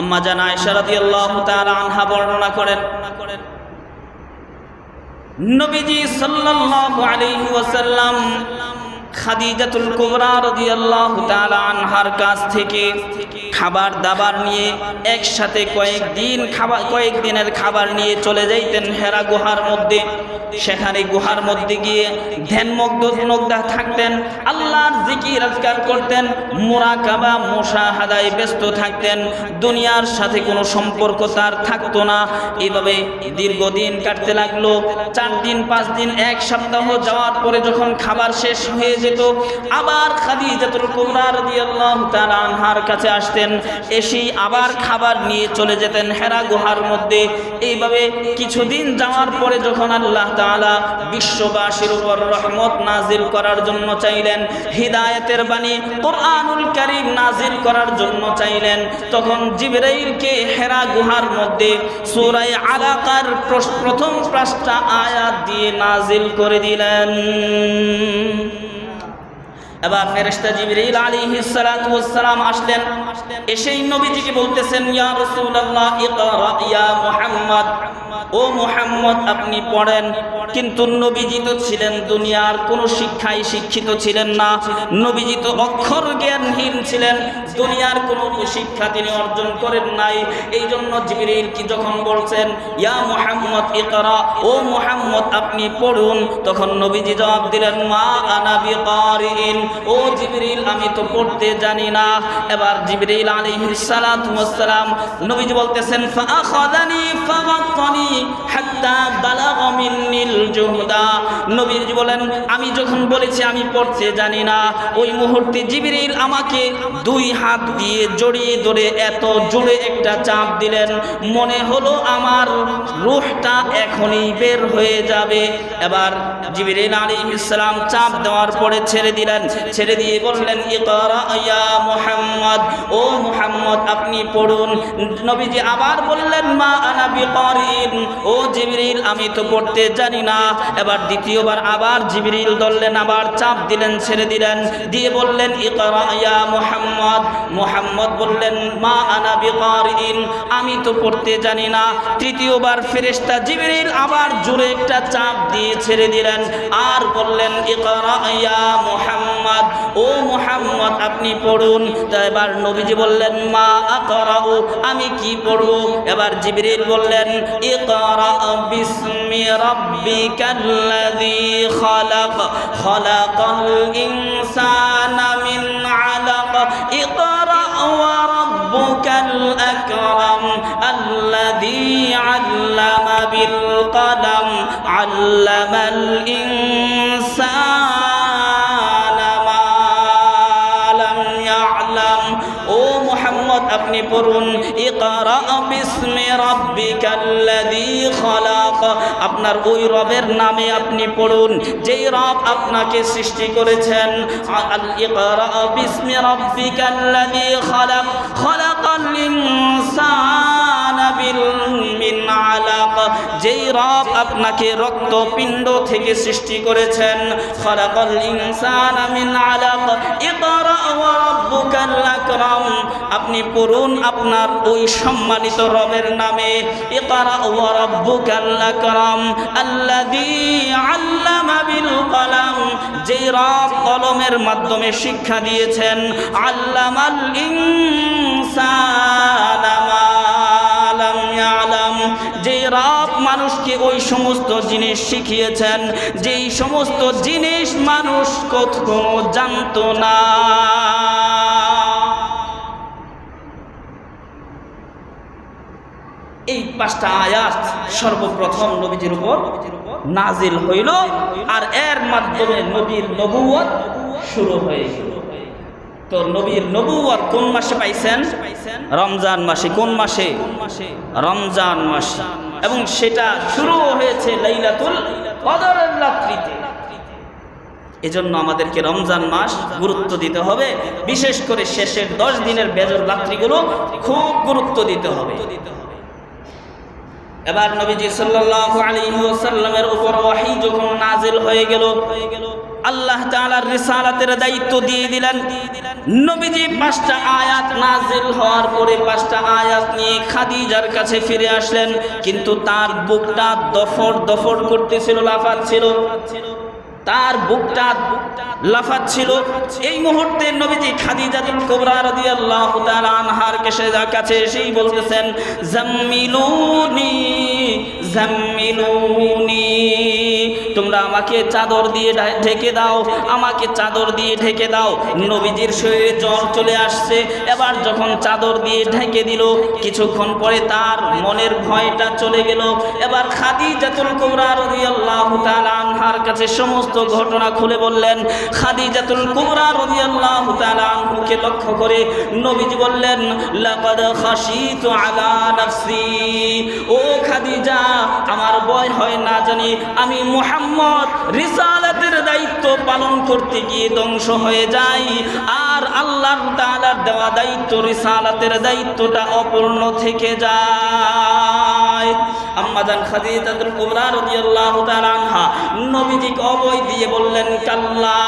আম্মা জানা ইশারাতি আল্লাহ আনহা বর্ণনা করেন নবীজি সাল্লাল্লাহু আলাইহি ওয়াসাল্লাম খাদিজাতুল কুবরা রাদিয়াল্লাহু তাআলা আনহার কাছ থেকে খাবার দাবার নিয়ে একসাথে কয়েকদিন খাবার কয়েকদিনের খাবার নিয়ে চলে যাইতেন হেরা গুহার মধ্যে। সেখানে গুহার মধ্যে গিয়ে ধ্যানমগ্ন মগ্ধা থাকতেন, আল্লাহর জিকির আজকার করতেন মোরাকাবা মোশাহাদায় ব্যস্ত থাকতেন, দুনিয়ার সাথে কোনো সম্পর্ক তার থাকতো না। এভাবে দীর্ঘদিন কাটতে লাগল, চার দিন, পাঁচ দিন, এক সপ্তাহ যাওয়ার পরে যখন খাবার শেষ হয়ে যেত। আবার খাদিজাতুল কুবরা রাদিয়াল্লাহু তাআলা আনহার কাছে আসতেন। এসেই আবার খাবার নিয়ে চলে যেতেন হেরা গুহার মধ্যে। এইভাবে কিছুদিন যাওয়ার পরে যখন আল্লাহ তাআলা বিশ্ববাসীর উপর রহমত নাজিল করার জন্য চাইলেন, হিদায়াতের বাণী কোরআনুল কারীম নাজিল করার জন্য চাইলেন, তখন জিবরাইলকে হেরা গুহার মধ্যে সূরা আলাকার প্রথম পাঁচটা আয়াত দিয়ে নাজিল করে দিলেন। এবার আলাইহিস সালাতু ওয়াস সালাম আসলেন। এসেই নবীজিকে বলতেছেন, ইয়া রাসূলুল্লাহ, ইকরা ইয়া মুহাম্মদ। ও মুহাম্মদ, আপনি পড়েন কিন্তু নবীজি তো ছিলেন দুনিয়ার কোনো শিক্ষায় শিক্ষিত ছিলেন না। নবীজি তো অক্ষর জ্ঞানহীন ছিলেন। দুনিয়ার কোনো শিক্ষা তিনি অর্জন করেন নাই। এই জন্য জিবরিল কি যখন বলছেন, ইয়া মুহাম্মদ, ইকরা, ও মুহাম্মদ, আপনি পড়ুন। তখন নবীজি জবাব দিলেন, মা আনা বিকারিন। ও জিবরিল, আমি তো পড়তে জানি না। এবার জিবরিল আলাইহিস সালাতু ওয়াস সালাম নবীজি বলতেছেন ফাআখাযানি ফাওয়াক্কানি হাত্তা বালাগা মিন্নিল জুহদা নবীজি বলেন, আমি যখন বলেছি আমি পড়তে জানি না, ওই মুহূর্তে জিবরিল আমাকে দুই হাত দিয়ে জড়িয়ে ধরে এত জোরে একটা চাপ দিলেন। মনে হলো আমার রূহটা এখনই বের হয়ে যাবে। এবার জিবিরিল আলী ইসলাম চাপ দেওয়ার পরে ছেড়ে দিলেন। ছেড়ে দিয়ে বললেন মুহাম্মদ, ও মুহাম্মদ, আপনি পড়ুন। নবীজি আবার বললেন, মা আনা বিকারিন, ও জিবিরিল, আমি তো পড়তে জানি না। এবার দ্বিতীয়বার আবার জিবরিল ধরলেন আবার চাপ দিলেন, ছেড়ে দিলেন। দিয়ে বললেন ইয়া মুহাম্মদ। মুহাম্মদ বললেন, মা আনা বিকারিন। আমি তো পড়তে জানি না। তৃতীয়বার ফেরেশতা জিবরিল আবার জোরে একটা চাপ দিয়ে ছেড়ে দিলেন। আর বললেন ইয়া মুহাম্মদ। ও মুহাম্মদ, আপনি পড়ুন। তা এবার নবীজি বললেন, মা আকরাউ, আমি কি পড়ব? এবার জিবরিল বললেন, ইকরা বিসমি রাব্বিকাল্লাযী খালাক খালাকাল ইনসানা মিন আলাক ইকরা ওয়া রাব্বুকাল আকরাম আল্লাযী আল্লামা বিল কলম আল্লামাল ইনসানা খালাক। আপনার ওই রবের নামে আপনি পড়ুন। যেই রব আপনাকে সৃষ্টি করেছেন বিসমি রাব্বিকাল্লাযী খালাক। খালাকাল ইনসানা যেই রব আপনাকে রক্তপিণ্ড থেকে সৃষ্টি করেছেন, খালাকাল ইনসানা মিন আলাক, ইকরা ওয়া রাব্বুকাল আকরাম। আপনি পড়ুন আপনার ওই সম্মানিত রবের নামে, ইকরা ওয়া রাব্বুকাল আকরাম, আল্লাযী আল্লামা বিল কলম। যেই রব কলমের মাধ্যমে শিক্ষা দিয়েছেন, আল্লামাল ইনসানা মা লাম ইয়ালাম। যে রব মানুষকে ওই সমস্ত জিনিস শিখিয়েছেন, যেই সমস্ত জিনিস মানুষ কখনো জানতো না। এই পাঁচটা আয়াত সর্বপ্রথম নবীজির উপর নাজিল হইল, আর এর মাধ্যমে নবীর নবুয়ত শুরু হয়ে গেল। তো নবীর নবুয়ার কোন মাসে পাইছেন? রমজান মাসে। কোন মাসে? রমজান মাসে। এবং সেটা শুরু হয়েছে লাইলাতুল কদরের রাত্রিতে। এজন্য আমাদেরকে রমজান মাস গুরুত্ব দিতে হবে। বিশেষ করে শেষের দশ দিনের বেজর রাত্রিগুলো খুব গুরুত্ব দিতে হবে। এবার নবীজি সাল্লাল্লাহু আলাইহি ওয়াসাল্লামের উপর ওয়াহী যখন নাজিল হয়ে গেল, আল্লাহ তাআলার রিসালাতের দায়িত্ব দিয়ে দিলেন। নবীজি পাঁচটা আয়াত নাজিল হওয়ার পরে পাঁচটা আয়াত নিয়ে খাদিজার কাছে ফিরে আসলেন, কিন্তু তার বুকটা দফর দফর করতেছিল, লাফাচ্ছিল। তার বুকটা লাফাচ্ছিল। এই মুহূর্তে নবীজি খাদিজাতুল কুবরা রাদিয়াল্লাহু তাআলা আনহার কাছে কাছে এসেই বলতেছেন, জাম্মিলুনি জাম্মিলুনি তোমরা আমাকে চাদর দিয়ে ঢেকে দাও, আমাকে চাদর দিয়ে ঢেকে দাও। নবীজির শরীরে জ্বর চলে আসছে। এবার যখন চাদর দিয়ে ঢেকে দিল, কিছুক্ষণ পরে তার মনের ভয়টা চলে গেল। এবার খাদিজাতুল কুবরা রাদিয়াল্লাহু তাআলা আনহার কাছে সমস্ত ঘটনা খুলে বললেন। খাদিজাতুল কুমরা রাদিয়াল্লাহু তাআলা আনহুকে লক্ষ্য করে নবীজি বললেন নাফসি। ও খাদিজা, আমার ভয় হয় না জানি, আমি মুহাম্মদ রিসালাতের দায়িত্ব পালন করতে গিয়ে ধ্বংস হয়ে যায়। আর আল্লাহর তাআলার দেওয়া দায়িত্ব, রিসালাতের দায়িত্বটা অপূর্ণ থেকে যায়। আম্মাজান খাদিজাতুল কুবরা রাদিয়াল্লাহু তাআলা আনহা নবীজিকে অবয় দিয়ে বললেন, কাল্লা,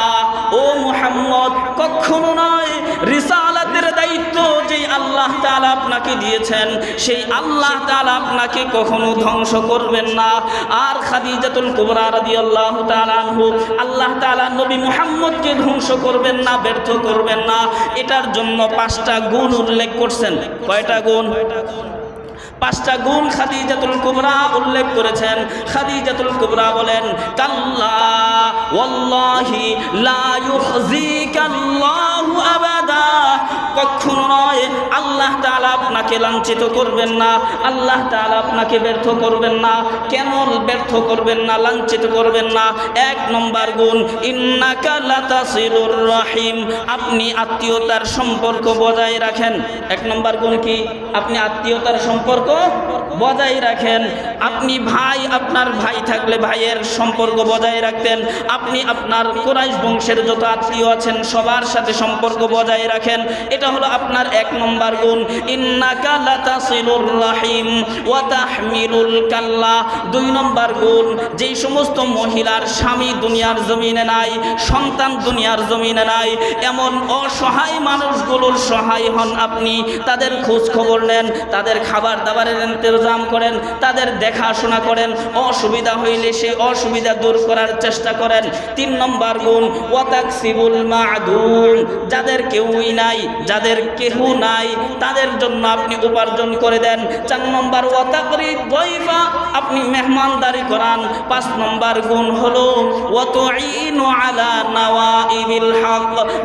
ও মুহাম্মদ, কখনো নয়, রিসালাতের দায়িত্ব যে আল্লাহ আপনাকে দিয়েছেন, সেই আল্লাহ তাআলা আপনাকে কখনো ধ্বংস করবেন না। আর খাদিজাতুল কুবরা রাদিয়াল্লাহু তাআলা আনহু, আল্লাহ তাআলা নবী মুহাম্মদকে ধ্বংস করবেন না, ব্যর্থ করবেন না। এটার জন্য পাঁচটা গুণ উল্লেখ করছেন। কয়টা গুণ? পাঁচটা গুণ খাদিজাতুল কুবরা উল্লেখ করেছেন। খাদিজাতুল কুবরা বলেন, কাল্লা ওয়াল্লাহি লা ইউখজিকাল্লাহু আবাদা। কখনো নয়, আল্লাহ তাআলা আপনাকে লাঞ্ছিত করবেন না, আল্লাহ তাআলা আপনাকে ব্যর্থ করবেন না কেন ব্যর্থ করবেন না, লাঞ্ছিত করবেন না। এক নম্বর গুণ ইন্নাকালাতাসিরুর রহিম, আপনি আত্মীয়তার সম্পর্ক বজায় রাখেন। এক নম্বর গুণ কি? আপনি আত্মীয়তার সম্পর্ক বজায় রাখেন। আপনি ভাই, আপনার ভাই থাকলে ভাইয়ের সম্পর্ক বজায় রাখতেন। আপনি আপনার কোরাইশ বংশের যত আত্মীয় আছেন, সবার সাথে সম্পর্ক বজায় রাখেন। এটা হলো আপনার এক নম্বর গুণ। ইন্নাকা লাতাসিলুর রাহিম ওয়া তাহমিলুল কাল্লা। দুই নম্বর গুণ, যেই সমস্ত মহিলার স্বামী দুনিয়ার জমিনে নাই, সন্তান দুনিয়ার জমিনে নাই, এমন অসহায় মানুষগুলোর সহায় হন আপনি। তাদের খোঁজ খবর নেন, তাদের খাবার দাবারের ইন্তজাম করেন, তাদের দেখাশোনা করেন, অসুবিধা হইলে সে অসুবিধা দূর করার চেষ্টা করেন। তিন নম্বর গুণ, ওয়াতাকসিবুল মাদুম যাদের কেউই নাই, যাদের কেহ নাই, তাদের জন্য আপনি উপার্জন করে দেন। চার নম্বর ওয়াতাকরি দইফা, আপনি মেহমানদারি করান। পাঁচ নম্বর গুণ হলো ওয়াতুইনু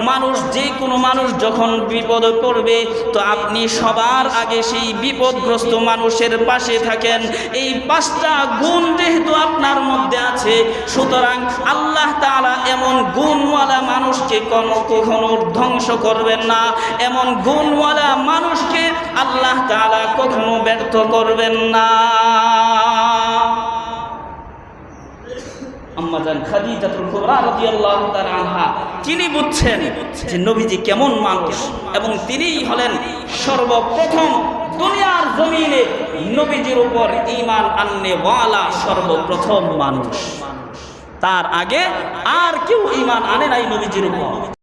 মানুষ, যে কোনো মানুষ যখন বিপদে পড়বে, তো আপনি সবার আগে সেই বিপদগ্রস্ত মানুষের পাশে থাকেন। এই পাঁচটা গুণ যেহেতু আপনার মধ্যে আছে, সুতরাং আল্লাহ তাআলা এমন গুণওয়ালা মানুষকে কোনো কখনো ধ্বংস করবেন না। এমন গুণওয়ালা মানুষকে আল্লাহ তাআলা কখনো ব্যর্থ করবেন না। আম্মাজান খাদিজাতুল কুবরা রাদিয়াল্লাহু তাআলা আনহা। তিনি বুঝছেন যে নবীজি কেমন এবং হলেন সর্বপ্রথম উপর ঈমান আননেওয়ালা সর্বপ্রথম মানুষ। তার আগে আর কেউ ঈমান আনে নাই নবীজির উপর।